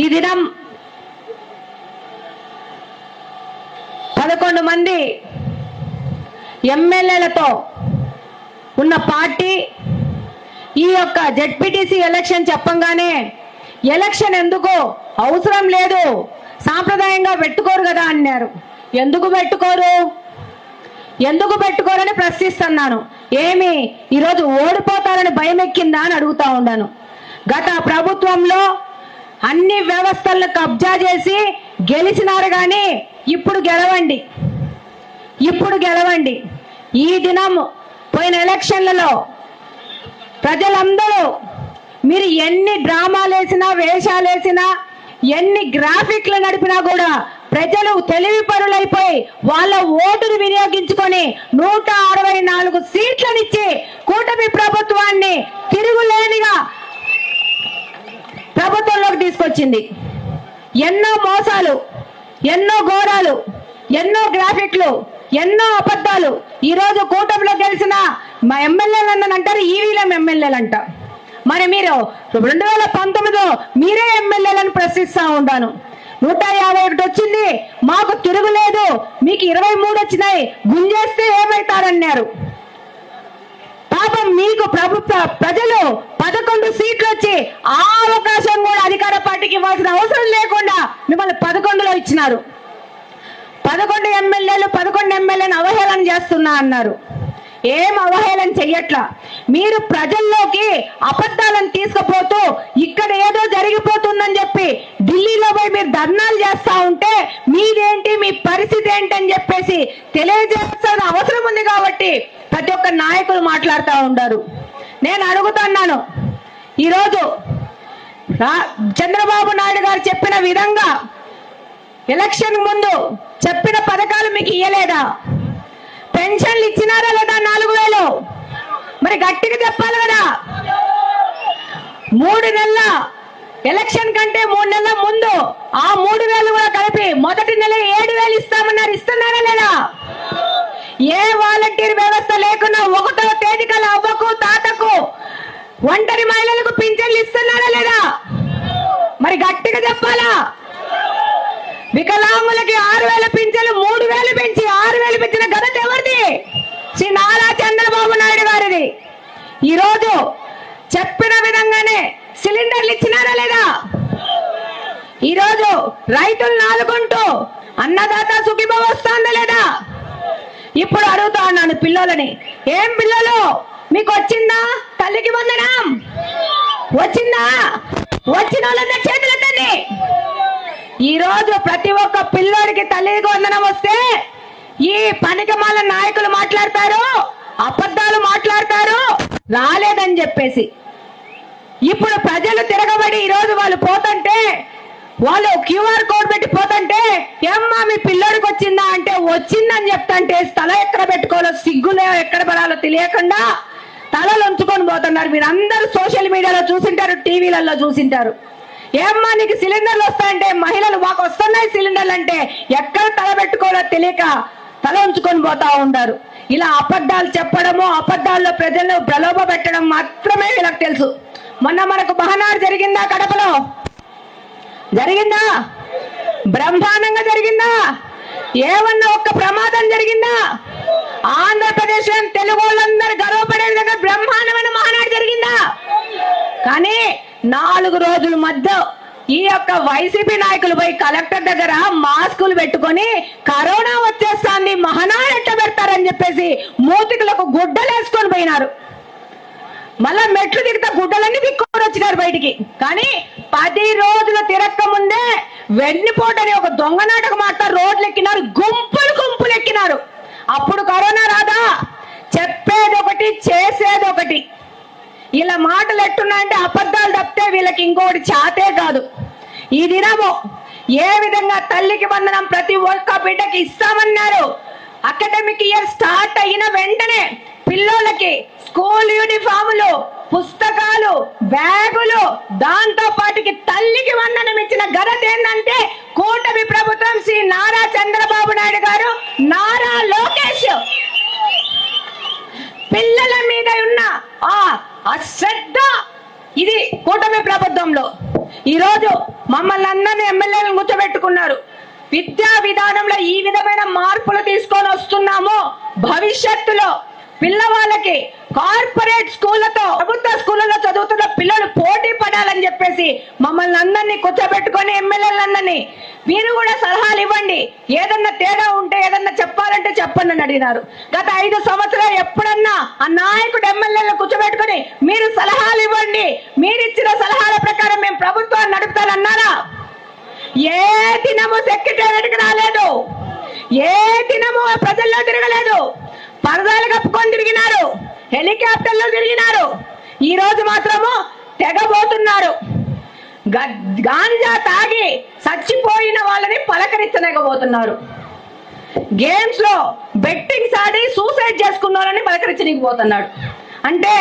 ఈ దినం పదకొండు మంది ఎమ్మెల్యేలతో ఉన్న పార్టీ ఈ యొక్క జెడ్పీటీసీ ఎలక్షన్ చెప్పంగానే ఎలక్షన్ ఎందుకు అవసరం లేదు సాంప్రదాయంగా పెట్టుకోరు కదా అన్నారు. ఎందుకు పెట్టుకోరు? ఎందుకు పెట్టుకోరని ప్రశ్నిస్తున్నాను. ఏమి ఈరోజు ఓడిపోతారని భయం ఎక్కిందా అని అడుగుతా ఉన్నాను. గత ప్రభుత్వంలో అన్ని వ్యవస్థలను కబ్జా చేసి గెలిచినారు కానీ ఇప్పుడు గెలవండి. ఇప్పుడు గెలవండి. ఈ దినం పోయిన ఎలక్షన్లలో ప్రజలందరూ మీరు ఎన్ని డ్రామాలు వేసినా వేషాలు వేసినా ఎన్ని గ్రాఫిక్లు నడిపినా కూడా ప్రజలు తెలివి పరులైపోయి వాళ్ళ ఓటును వినియోగించుకొని నూట అరవై నాలుగు సీట్లనిచ్చి కూటమి ప్రభుత్వాన్ని తిరుగులేనిగా తీసుకొచ్చింది. ఎన్నో మోసాలు ఎన్నో ఘోరాలు ఎన్నో గ్రాఫిక్లు ఎన్నో అబద్ధాలు. ఈరోజు కూటమిలో గెలిచిన మా ఎమ్మెల్యేలు అంటారు ఈవీలం ఎమ్మెల్యేలు అంట మరి మీరు రెండు వేల పంతొమ్మిదిలో మీరే ఎమ్మెల్యేలను ప్రశ్నిస్తా ఉంటాను నూట యాభై ఒకటి వచ్చింది మాకు తిరుగులేదు మీకు ఇరవై మూడు వచ్చినాయి గుంజేస్తే ఏమవుతారన్నారు పాపం మీకు ప్రభుత్వ ప్రజలు పదకొండు సీట్లు వచ్చి ఆ అవకాశం కూడా అధికార పార్టీకి ఇవ్వాల్సిన అవసరం లేకుండా మిమ్మల్ని పదకొండులో ఇచ్చినారు. పదకొండు ఎమ్మెల్యేలు పదకొండు ఎమ్మెల్యేలను అవహేళన చేస్తున్నా అన్నారు. ఏం అవహేళన చెయ్యట్లా? మీరు ప్రజల్లోకి అబద్ధాలను తీసుకుపోతూ ఇక్కడ ఏదో జరిగిపోతుందని చెప్పి ఢిల్లీలో పోయి మీరు ధర్నాలు చేస్తా ఉంటే మీదేంటి మీ పరిస్థితి ఏంటి అని చెప్పేసి తెలియజేస్తున్న అవసరం ఉంది కాబట్టి ప్రతి ఒక్క నాయకులు మాట్లాడుతూ ఉంటారు నేను అడుగుతున్నాను ఈరోజు చంద్రబాబు నాయుడు గారు చెప్పిన విధంగా ఎలక్షన్ ముందు చెప్పిన పథకాలు మీకు ఇయ్యలేదా? పెన్షన్లు ఇచ్చినారా లేదా నాలుగు వేలు? మరి గట్టిగా చెప్పాలి కదా. మూడు నెలల ఎలక్షన్ కంటే మూడు నెలల ముందు ఆ మూడు వేలు కూడా కలిపి మొదటి నెల ఏడు వేలు ఇస్తామన్నారు ఇస్తున్నారా లేదా? ఏ వాలంటీర్ వ్యవస్థ లేకున్నా ఒకటో తేదీ కల అవ్వకు తాతకు ఒంటరి మహిళలకు పింఛన్లు ఇస్తున్నారా లేదా? మరి గట్టిగా చెప్పాలా? వికలాంగులకి ఆరు వేల పింఛన్లు మూడు వేలు పెంచి ఆరు వేలు పెంచిన ఘనత ఎవరిది? శ్రీ నారా చంద్రబాబు నాయుడు గారిది. ఈరోజు చెప్పిన విధంగానే సిలిండర్లు ఇచ్చినారా లేదా? ఈరోజు రైతులు నాలుగుంటూ అన్నదాత సుఖీభవ వస్తుందా లేదా? ఇప్పుడు అడుగుతా ఉన్నాను పిల్లలని. ఏం పిల్లలు? మీకు వచ్చిందా? తల్లికి వందనం? వచ్చిందా? వచ్చిన వాళ్ళందరూ చేతులు ఎత్తండి. ఈ రోజు ప్రతి ఒక్క పిల్లోడికి తల్లికి వందనం వస్తే ఈ పనికమాల నాయకులు మాట్లాడతారు అబద్ధాలు మాట్లాడతారు రాలేదని చెప్పేసి. ఇప్పుడు ప్రజలు తిరగబడి ఈ రోజు వాళ్ళు పోతుంటే వాళ్ళు క్యూఆర్ కోడ్ పెట్టి పోతుంటే ఏమ్మా మీ పిల్లోడికి వచ్చిందా? అంటే వచ్చిందని చెప్తంటే తల ఎక్కడ పెట్టుకోవాలో సిగ్గులో ఎక్కడ పడాలో తెలియకుండా తలలు ఉంచుకొని పోతున్నారు. మీరు అందరూ సోషల్ మీడియాలో చూసింటారు టీవీలలో చూసింటారు. ఏమ్మా నీకు సిలిండర్లు వస్తాయంటే మహిళలు మాకు వస్తున్నాయి సిలిండర్లు అంటే ఎక్కడ తల పెట్టుకోవాలో తెలియక తల ఉంచుకొని పోతా ఉంటారు ఇలా అబద్ధాలు చెప్పడము అబద్ధాల్లో ప్రజలను ప్రలోభ పెట్టడం మాత్రమే వీళ్ళకి తెలుసు. మొన్న మనకు మహనాడు జరిగిందా కడపలో? జరిగిందా? బ్రహ్మాండంగా జరిగిందా? ఏమన్నా ఒక్క ప్రమాదం జరిగిందా? ఆంధ్రప్రదేశ్ తెలుగు వాళ్ళందరూ గర్వపడే విధంగా బ్రహ్మాండమైన మహానాడు జరిగిందా? కానీ నాలుగు రోజుల మధ్య ఈ యొక్క వైసీపీ నాయకులు పోయి కలెక్టర్ దగ్గర మాస్కులు పెట్టుకొని కరోనా వచ్చేస్తాంది మహనాడు ఎట్ట పెడతారని చెప్పేసి మూతికులకు గుడ్డలు వేసుకొని పోయినారు. మళ్ళా మెట్లు దిగుతా గుడ్డలన్నీ దిక్కుని వచ్చినారు బయటికి. కానీ పది రోజులు తిరక్క ముందే వెన్నిపోటని ఒక దొంగ నాటకం మాట రోడ్లు ఎక్కినారు గుంపులు గుంపులు ఎక్కినారు అప్పుడు కరోనా రాదా? చెప్పేది ఒకటి చేసేది ఒకటి. ఇలా మాటలు ఎట్టున్నాయంటే అబద్ధాలు తప్పితే వీళ్ళకి ఇంకొకటి చాతే కాదు. ఈ దినము ఏ విధంగా తల్లికి వందనం ప్రతి ఒక్క బిడ్డకి ఇస్తామన్నారు? అకాడమిక్ ఇయర్ స్టార్ట్ అయిన వెంటనే పిల్లలకి స్కూల్ యూనిఫాములు పుస్తకాలు బ్యాగులు దాంతో పాటుకి తల్లికి వందనం ఇచ్చిన ఘనత ఏంటంటే కూటమి ప్రభుత్వం శ్రీ నారా చంద్రబాబు నాయుడు గారు నారా లోకేష్. పిల్లల మీద ఉన్న ఆ అశ్రద్ధ ఇది కూటమి ప్రభుత్వంలో. ఈరోజు మమ్మల్ని అందరినీ ఎమ్మెల్యేలను కూర్చోబెట్టుకున్నారు విద్యా విధానంలో ఈ విధమైన మార్పులు తీసుకొని వస్తున్నాము. భవిష్యత్తులో పిల్లవాళ్ళకి కార్పొరేట్ స్కూళ్ళతో ప్రభుత్వ స్కూళ్ళలో చదువుతున్న పిల్లలు పోటీ పడాలని చెప్పేసి మమ్మల్ని అందరినీ కూర్చోబెట్టుకొని ఎమ్మెల్యేలందరినీ మీరు కూడా సలహాలు ఇవ్వండి. ఏదన్నా తేడా ఉంటే ఏదన్నా చెప్పాలంటే చెప్పండి అని అడిగినారు. గత ఐదు సంవత్సరాలు ఎప్పుడన్నా ఆ నాయకుడు ఎమ్మెల్యేలను కూర్చోబెట్టుకుని మీరు సలహాలు ఇవ్వండి. మీరిచ్చిన సలహాల ప్రకారం మేము ప్రభుత్వాన్ని నడుపుతానన్నారా? ఏ దినము సెక్రటరీ రాలేదు. ఏ దినము ప్రజల్లో తిరగలేదు. పరదాలు కప్పుకొని తిరిగినారు. హెలికాప్టర్లో తిరిగినారు. ఈ రోజు మాత్రము తెగబోతున్నారు. గాంజా తాగి చచ్చిపోయిన వాళ్ళని పలకరించలేకపోతున్నారు. గేమ్స్లో బెట్టింగ్స్ ఆడి సూసైడ్ చేసుకున్న వాళ్ళని పలకరించలేకపోతున్నాడు అంటే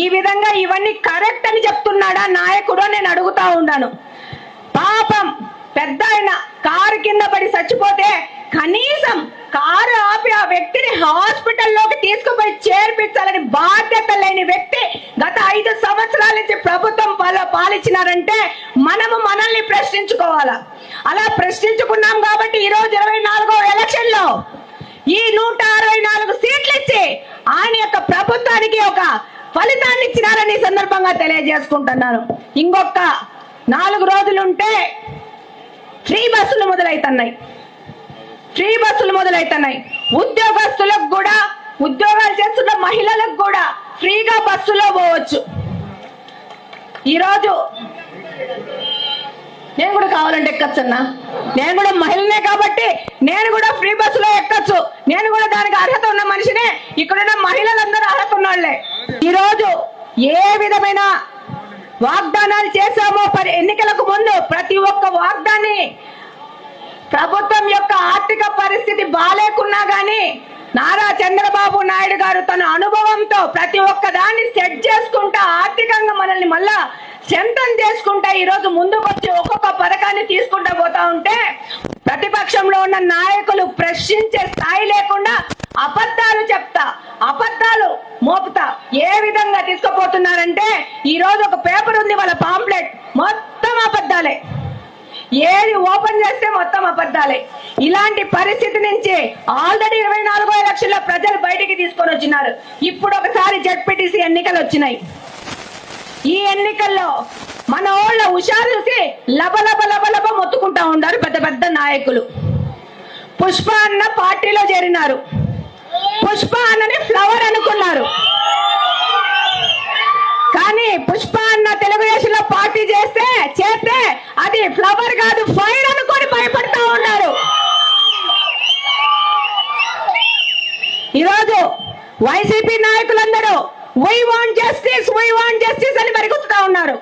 ఈ విధంగా ఇవన్నీ కరెక్ట్ అని చెప్తున్నాడా నాయకుడు నేను అడుగుతా ఉన్నాను. పాపం పెద్ద ఆయన కారు కింద పడి చచ్చిపోతే కనీసం కారు ఆపి ఆ వ్యక్తిని హాస్పిటల్లోకి తీసుకుపోయి చేర్పించాలని బాధ్యత లేని వ్యక్తి గత ఐదు సంవత్సరాల నుంచి ప్రభుత్వం పాల- పాలించినారంటే మనము మనల్ని ప్రశ్నించుకోవాలా? అలా ప్రశ్నించుకున్నాం కాబట్టి ఈ రోజు ఇరవై నాలుగో ఎలక్షన్లో ఈ నూట అరవై నాలుగు సీట్లు ఇచ్చి ఆయన యొక్క ప్రభుత్వానికి ఒక ఫలితాన్ని ఇచ్చినారని సందర్భంగా తెలియజేసుకుంటున్నాను. ఇంకొక నాలుగు రోజులుంటే ఫ్రీ బస్సులు మొదలవుతున్నాయి ఫ్రీ బస్సులు మొదలవుతున్నాయి ఉద్యోగస్తులకు కూడా ఉద్యోగాలు చేస్తున్న మహిళలకు కూడా ఫ్రీగా బస్సులో పోవచ్చు. ఈరోజు నేను కూడా కావాలంటే ఎక్కచ్చు నేను కూడా మహిళనే కాబట్టి నేను కూడా ఫ్రీ బస్సులో ఎక్కచ్చు. నేను కూడా దానికి అర్హత ఉన్న మనిషినే ఇక్కడున్న మహిళలందరూ అర్హత ఉన్నోళ్ళే ఈరోజు ఏ విధమైన వాగ్దానాలు చేశామో ఎన్నికలకు ముందు ప్రతి ఒక్క వాగ్దాన్ని ప్రభుత్వం యొక్క ఆర్థిక పరిస్థితి బాగాలేకున్నా గానీ నారా చంద్రబాబు నాయుడు గారు తన అనుభవంతో ప్రతి ఒక్క దాన్ని సెట్ చేసుకుంటా ఆర్థికంగా మనల్ని మళ్ళా సొంతం చేసుకుంటా ఈరోజు ముందుకొచ్చి ముందుకు వచ్చి ఒక్కొక్క పథకాన్ని తీసుకుంటా పోతా ఉంటే ప్రతిపక్షంలో ఉన్న నాయకులు ప్రశ్నించే స్థాయి లేకుండా అబద్ధాలు చెప్తా అబద్ధాలు మోపుతా. ఏ విధంగా తీసుకుపోతున్నారంటే ఈ రోజు ఒక పేపర్ ఉంది వాళ్ళ పాంప్లెట్. మొత్తం అబద్ధాలే. ఏది ఓపెన్ చేస్తే మొత్తం అబద్ధాలే. ఇలాంటి పరిస్థితి నుంచి ఆల్రెడీ ఇరవై నాలుగో లక్షల ప్రజలు బయటికి తీసుకొని వచ్చినారు. ఇప్పుడు ఒకసారి జడ్పీటీసీ ఎన్నికలు వచ్చినాయి. ఈ ఎన్నికల్లో మన వాళ్ళ హుషారు చూసి లబలబ లబలబ మొత్తుకుంటా ఉన్నారు పెద్ద పెద్ద నాయకులు. పుష్ప అన్న పార్టీలో చేరినారు. పుష్ప అన్నని ఫ్లవర్ అనుకున్నారు. కానీ పుష్ప అన్న తెలుగుదేశంలో పార్టీ చేస్తే చేస్తే ఫ్లవర్ కాదు ఫైర్ అనుకొని భయపడతా ఉన్నారు. ఈరోజు వైసీపీ నాయకులందరూ why want justice why want justice అని పరిగెత్తుతా ఉన్నారు.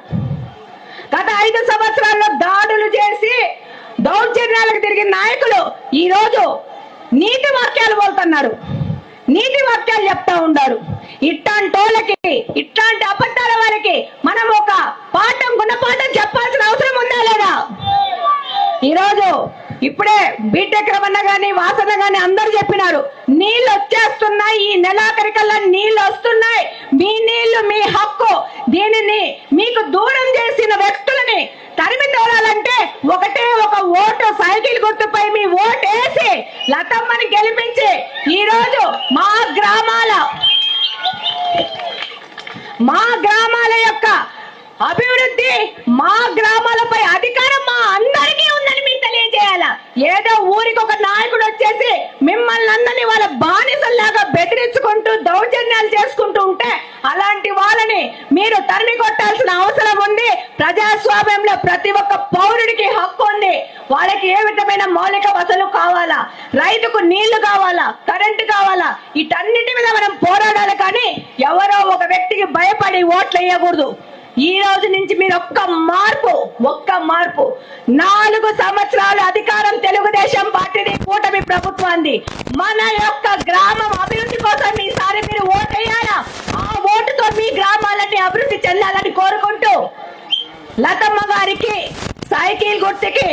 గత ఐదు సంవత్సరాల్లో దాడులు చేసి దౌర్జన్యాలకు తిరిగిన నాయకులు ఈ రోజు నీతి వాక్యాలు పోతున్నారు నీతి వాక్యాలు చెప్తా ఉన్నారు. ఇట్లాంటోళ్ళకి ఇట్లాంటి అబద్ధాల వారికి మనం ఒక పాఠం గుణపాఠం చెప్పాల్సిన అవసరం లేదా ఈరోజు ఇప్పుడే బీటెక్ రమణ గాని వాసన గాని అందరు చెప్పినారు. నీళ్ళు వచ్చేస్తున్నాయి ఈ నెలాఖరికల్లా నీళ్ళు వస్తున్నాయి. మీ నీళ్ళు మీ హక్కు. దీనిని మీకు దూరం చేసిన వ్యక్తులని తరిమి తోలాలంటే ఒకటే ఒక ఓటు సైకిల్ గుర్తుపై మీ ఓటు వేసి లతమ్మని గెలిపించి ఈ రోజు మా గ్రామాల మా గ్రామాల యొక్క అభివృద్ధి మా గ్రామాల అధికారం మా అందరికీ ఉందని మీకు తెలియజేయాల ఏదో ఊరికి ఒక నాయకుడు వచ్చేసి మిమ్మల్ని వాళ్ళ బానిసల్లాగా బెదిరించుకుంటూ దౌర్జన్యాలు చేసుకుంటూ ఉంటే అలాంటి వాళ్ళని మీరు తరిమి కొట్టాల్సిన అవసరం ఉంది. ప్రజాస్వామ్యంలో ప్రతి ఒక్క పౌరుడికి హక్కు ఉంది. వాళ్ళకి ఏ విధమైన మౌలిక వసలు కావాలా? రైతుకు నీళ్ళు కావాలా? కరెంటు కావాలా? వీటన్నిటి మీద మనం పోరాడాలి కానీ ఎవరో ఒక వ్యక్తికి భయపడి ఓట్లు వేయకూడదు. ఈ రోజు నుంచి మీరు ఒక్క మార్పు ఒక్క మార్పు. నాలుగు సంవత్సరాలు అధికారం తెలుగుదేశం పార్టీని కూటమి ప్రభుత్వాన్ని మన యొక్క గ్రామం అభివృద్ధి కోసం ఈసారి మీరు ఓటు వేయాలా ఆ ఓటుతో మీ గ్రామాలన్నీ అభివృద్ధి చెందాలని కోరుకుంటూ లతమ్మ గారికి సైకిల్ గుర్తుకి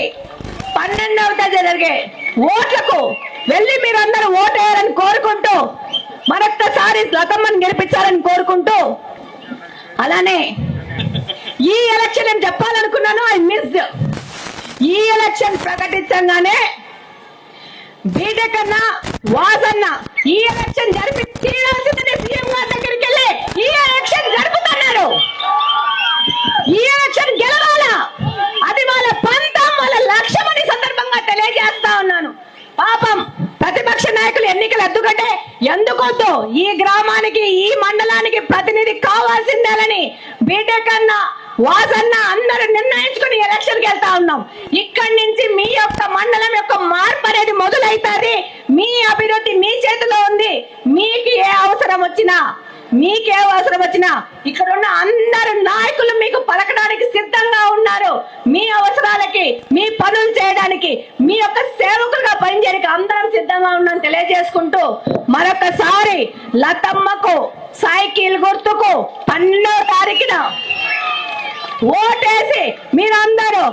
పన్నెండవ తేదీ జరిగే ఓట్లకు వెళ్ళి మీరందరూ ఓటు వేయాలని కోరుకుంటూ మరొక్కసారి లతమ్మని గెలిపించాలని కోరుకుంటూ అలానే ఈ ఎలక్షన్ నేను చెప్పాలనుకున్నాను? ఐ మిస్ ఈ ఎలక్షన్ ప్రకటించగానే బీటెక్ అన్న వాసన్న ఈ ఎలక్షన్ జరిపి తీరాల్సిందని సీఎం గారి దగ్గరికి వెళ్ళి ఈ ఎలక్షన్ జరుపుతున్నారు. ఈ ఎలక్షన్ గెలవాలా? అది వాళ్ళ పంతం వాళ్ళ లక్ష్యం అని సందర్భంగా తెలియజేస్తా ఉన్నాను. పాపం ప్రతిపక్ష నాయకులు ఎన్నికలు ఎద్దుకంటే ఎందుకొద్దు ఈ గ్రామానికి ఈ మండలానికి ప్రతినిధి కావాల్సిందేలని బీటెక్ అన్న వాసన్న అందరూ నిర్ణయించుకుని ఎలక్షన్కి వెళ్తా ఉన్నాం. ఇక్కడి నుంచి మీ యొక్క మండలం యొక్క మార్పు అనేది మొదలైతుంది. మీ అభివృద్ధి మీ చేతిలో ఉంది. మీకు ఏ అవసరం వచ్చినా మీకే అవసరం వచ్చినా ఇక్కడ ఉన్న అందరు నాయకులు మీకు పలకడానికి సిద్ధంగా ఉన్నారు. మీ అవసరాలకి మీ పనులు చేయడానికి మీ యొక్క సేవకులుగా పనిచేయడానికి అందరం సిద్ధంగా ఉన్నాం తెలియజేసుకుంటూ మరొకసారి లతమ్మకు సైకిల్ గుర్తుకు పన్నెండో తారీఖున ఓటేసి మీరందరూ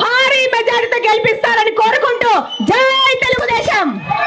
భారీ మెజారిటీతో గెలిపిస్తారని కోరుకుంటూ జై తెలుగుదేశం.